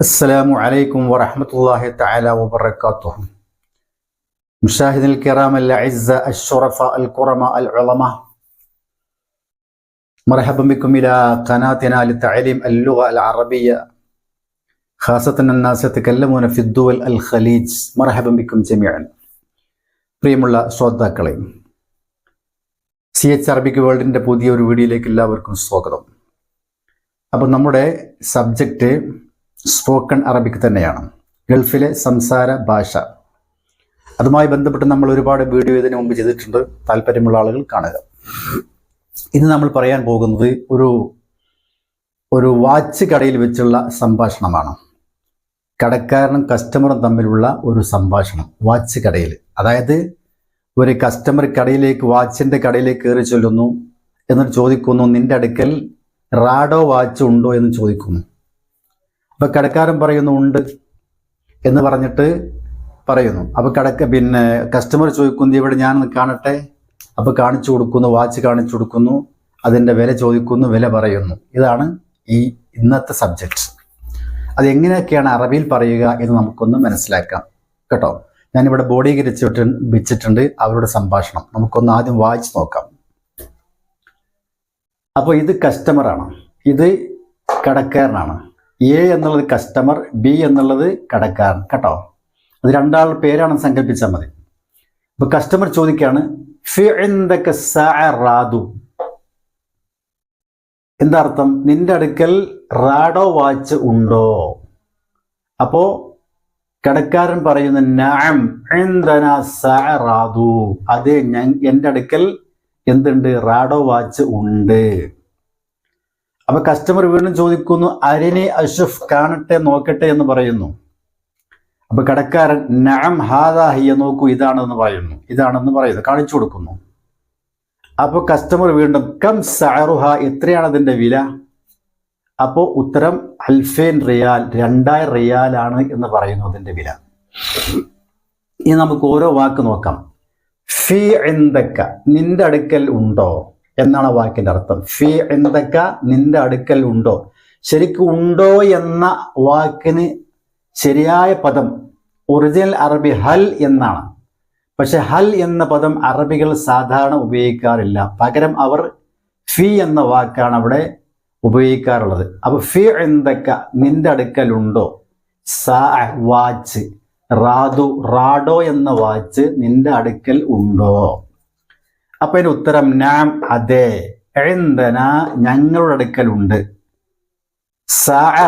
السلام عليكم ورحمة الله تعالى وبركاته مشاهدينا الكرام الأعزاء الشرفاء الكرماء العلماء مرحبا بكم إلى قناتنا لتعليم اللغة العربية خاصة الناس يتكلمون في الدول الخليج مرحبا بكم جميعا പ്രിയമുള്ള ശ്രോതാക്കളെ C H Arabic വേൾഡിൻ്റെ പുതിയൊരു വീഡിയോയിലേക്ക് എല്ലാവർക്കും സ്വാഗതം അപ്പം നമ്മുടെ സബ്ജക്റ്റ് സ്പോക്കൺ അറബിക് തന്നെയാണ്. ഗൾഫിലെ സംസാര ഭാഷ. അതുമായി ബന്ധപ്പെട്ട് നമ്മൾ ഒരുപാട് വീഡിയോ ഇതിനു മുമ്പ് ചെയ്തിട്ടുണ്ട്. താല്പര്യമുള്ള ആളുകൾ കാണുക. ഇന്ന് നമ്മൾ പറയാൻ പോകുന്നത് ഒരു ഒരു വാച്ച് കടയിൽ വെച്ചുള്ള സംഭാഷണമാണ്. കടക്കാരനും കസ്റ്റമറും തമ്മിലുള്ള ഒരു സംഭാഷണം. വാച്ച് കടയിൽ. അതായത് ഒരു കസ്റ്റമർ കടയിലേക്ക് വാച്ചിന്റെ കടയിലേക്ക് കയറി ചൊല്ലുന്നു. എന്നിട്ട് ചോദിക്കുന്നു നിന്റെ അടുക്കൽ റാഡോ വാച്ച് ഉണ്ടോ? എന്ന് ചോദിക്കുന്നു. അപ്പൊ കടക്കാരൻ പറയുന്നു ഉണ്ട് എന്ന് പറഞ്ഞിട്ട് പറയുന്നു. അപ്പോൾ കടക്ക പിന്നെ കസ്റ്റമർ ചോദിക്കുന്നു ഇവിടെ ഞാൻ കാണട്ടെ? അപ്പോൾ കാണിച്ചു കൊടുക്കുന്നു വാച്ച് കാണിച്ചു കൊടുക്കുന്നു അതിന്റെ വില ചോദിക്കുന്നു വില പറയുന്നു. ഇതാണ് ഈ ഇന്നത്തെ സബ്ജക്റ്റ് അതെങ്ങനെയൊക്കെയാണ് അറബിയിൽ പറയുക എന്ന് നമുക്കൊന്ന് മനസ്സിലാക്കാം. കേട്ടോ? ഞാനിവിടെ ബോഡീകരിച്ചിട്ട് വെച്ചിട്ടുണ്ട് അവരുടെ സംഭാഷണം. നമുക്കൊന്ന് ആദ്യം വായിച്ചു നോക്കാം. അപ്പോൾ ഇത് കസ്റ്റമറാണ് ഇത് കടക്കാരനാണ്. എ എന്നുള്ളത് കസ്റ്റമർ ബി എന്നുള്ളത് കടക്കാരൻ കേട്ടോ? അത് രണ്ടാളുടെ പേരാണെന്ന് സങ്കല്പിച്ചാൽ മതി. അപ്പൊ കസ്റ്റമർ ചോദിക്കുകയാണ് എന്താർത്ഥം? നിന്റെ അടുക്കൽ റാഡോ വാച്ച് ഉണ്ടോ? അപ്പോ കടക്കാരൻ പറയുന്ന നാം അതെ ഞാൻ എന്റെ അടുക്കൽ എന്തുണ്ട്? റാഡോ വാച്ച് ഉണ്ട്. അപ്പൊ കസ്റ്റമർ വീണ്ടും ചോദിക്കുന്നു അരിനെ അഷഫ് കാണട്ടെ നോക്കട്ടെ എന്ന് പറയുന്നു. അപ്പൊ കടക്കാരൻ നാം ഹാദാഹിയ നോക്കൂ ഇതാണെന്ന് പറയുന്നു. ഇതാണെന്ന് പറയുന്നു കാണിച്ചു കൊടുക്കുന്നു. അപ്പോൾ കസ്റ്റമർ വീണ്ടും കം സാറുഹ എത്രയാണ് അതിന്റെ വില? അപ്പോൾ ഉത്തരം അൽഫേൻ റിയാൽ രണ്ടായിരം റിയാലാണ് എന്ന് പറയുന്നു അതിന്റെ വില. ഇനി നമുക്ക് ഓരോ വാക്ക് നോക്കാം. ഫി എന്തൊക്കെ നിന്റെ അടുക്കൽ ഉണ്ടോ? എന്നാണ് വാക്കിന്റെ അർത്ഥം. ഫി എന്തൊക്ക നിന്റെ അടുക്കൽ ഉണ്ടോ? ശരിക്കും ഉണ്ടോ എന്ന വാക്കിന് ശരിയായ പദം ഒറിജിനൽ അറബി ഹൽ എന്നാണ്. പക്ഷെ ഹൽ എന്ന പദം അറബികൾ സാധാരണ ഉപയോഗിക്കാറില്ല. പകരം അവർ ഫി എന്ന വാക്കാണ് അവിടെ ഉപയോഗിക്കാറുള്ളത്. അപ്പൊ ഫി എന്തക്ക? നിന്റെ അടുക്കലുണ്ടോ സാ വാച്ച് റാദു റാഡോ എന്ന വാച്ച് നിന്റെ അടുക്കൽ ഉണ്ടോ? അപ്പൊ അതിന്റെ ഉത്തരം നാം അതെ. എഴുന്തന ഞങ്ങളുടെ അടുക്കലുണ്ട്.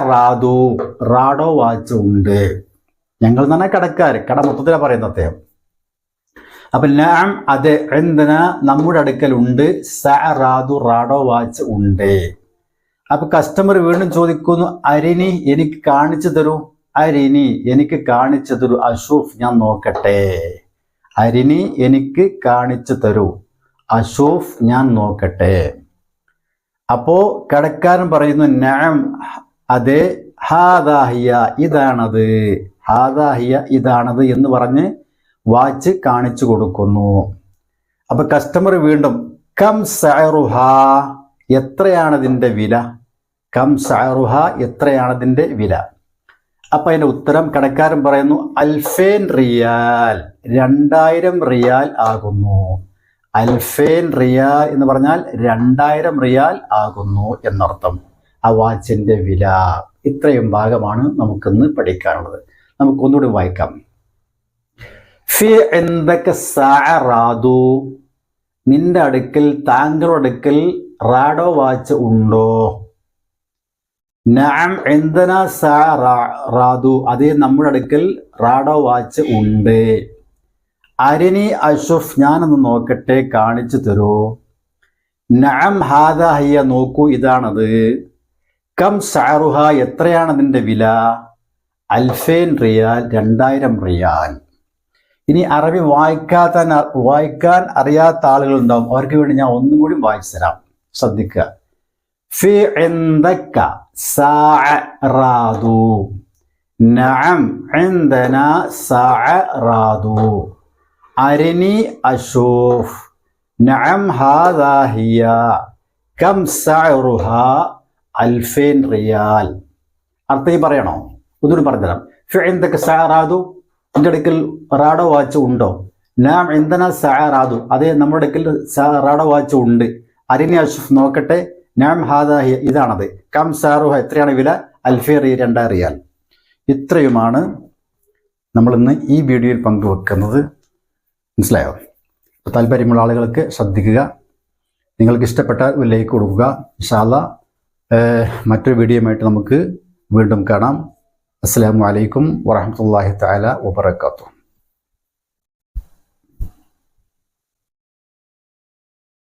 റാദു റാഡോ വാച്ച് ഉണ്ട്. ഞങ്ങൾ തന്നെ കടക്കാർ കട മൊത്തത്തിലാണ് പറയുന്നത് അദ്ദേഹം. അപ്പൊ നാം അതെ. എന്തന നമ്മുടെ അടുക്കലുണ്ട്. റാദു റാഡോ വാച്ച് ഉണ്ട്. അപ്പൊ കസ്റ്റമർ വീണ്ടും ചോദിക്കുന്നു അരിനി എനിക്ക് കാണിച്ചു തരൂ. അരിനി എനിക്ക് കാണിച്ചു തരൂ. അഷൂഫ് ഞാൻ നോക്കട്ടെ. അരിനി എനിക്ക് കാണിച്ചു തരൂ. അഷൂഫ് ഞാൻ നോക്കട്ടെ. അപ്പോ കടക്കാരൻ പറയുന്നു നാം അതെ ഹാദാഹിയ ഇതാണത് ഹാദാഹിയ ഇതാണത് എന്ന് പറഞ്ഞ് വാച്ച് കാണിച്ചു കൊടുക്കുന്നു. അപ്പൊ കസ്റ്റമർ വീണ്ടും കം സാറുഹ എത്രയാണ് ഇതിന്റെ വില? കം സാറുഹ എത്രയാണ് ഇതിന്റെ വില? അപ്പൊ അതിന്റെ ഉത്തരം കടക്കാരൻ പറയുന്നു അൽഫേൻ റിയാൽ രണ്ടായിരം റിയാൽ ആകുന്നു. അൽഫേൻ റിയാൽ എന്ന് പറഞ്ഞാൽ രണ്ടായിരം റിയാൽ ആകുന്നു എന്നർത്ഥം. ആ വാച്ചിന്റെ വില ഇത്രയും ഭാഗമാണ് നമുക്കിന്ന് പഠിക്കാനുള്ളത്. നമുക്കൊന്നുകൂടി വായിക്കാം. ഫി എന്തൊക്കെ സാറാദു നിന്റെ അടുക്കൽ താങ്കളുടെ അടുക്കൽ റാഡോ വാച്ച് ഉണ്ടോ? നാം എന്തന റാദു. അതേ നമ്മുടെ അടുക്കൽ റാഡോ വാച്ച് ഉണ്ട്. അരിനി അഷുഫ് ഞാനൊന്ന് നോക്കട്ടെ കാണിച്ചു തരൂ? നഅം ഹാദ ഹയ്യ നോക്കൂ ഇതാണത്. കം സാറുഹ എത്രയാണ് അതിന്റെ വില? അൽഫേൻ റിയാൽ രണ്ടായിരം റിയാൽ. ഇനി അറബി വായിക്കാത്ത വായിക്കാൻ അറിയാത്ത ആളുകൾ ഉണ്ടാവും അവർക്ക് വേണ്ടി ഞാൻ ഒന്നും കൂടി വായിച്ചു തരാം ശ്രദ്ധിക്കുക. ഫി എന്തക്ക നഅം എന്തന സാദു അരിനി അഷൂഫ് നഅം ഹാദാഹിയ കം സഅറുഹ അൽഫേൻ റിയാൽ. അർത്ഥം ഈ പറയണോ? ഒന്നുകൂടി പറഞ്ഞുതരാം. ഫിഇന്ദക സഅറാദു? എന്റെ അടുക്കൽ റാഡോ വാച്ച് ഉണ്ടോ? നാം എന്തിന സഅറാദു. അതെ നമ്മുടെ അടുക്കൽ റാഡോ വാച്ച് ഉണ്ട്. അരിനി അഷൂഫ് നോക്കട്ടെ. നാം ഹാദാഹിയ ഇതാണത്. കം സഅറുഹ എത്രയാണ് വില? അൽഫേർ രണ്ടായിരം റിയാൽ. ഇത്രയുമാണ് നമ്മളിന്ന് ഈ വീഡിയോയിൽ പങ്കുവെക്കുന്നത്. മനസ്സിലായോ? അപ്പോൾ താല്പര്യമുള്ള ആളുകൾക്ക് ശ്രദ്ധിക്കുക. നിങ്ങൾക്ക് ഇഷ്ടപ്പെട്ട ഒരു ലൈക്ക് കൊടുക്കുക. ഇൻഷാല്ല മറ്റൊരു വീഡിയോയുമായിട്ട് നമുക്ക് വീണ്ടും കാണാം. അസ്സാം വലൈക്കും വറഹമത്തല്ലാഹി താല വബറകാതുഹു.